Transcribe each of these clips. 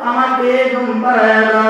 আমাকে ঘুম পাড়ায়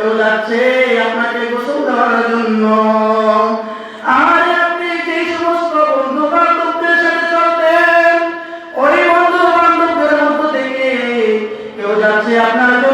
কেউ যাচ্ছে আপনাকে গোসল দেওয়ার জন্য? আর আপনি যে সমস্ত বন্ধু বান্ধবদের সাথে চলতেন, ওই বন্ধু বান্ধবদের মধ্য থেকে কেউ যাচ্ছে আপনার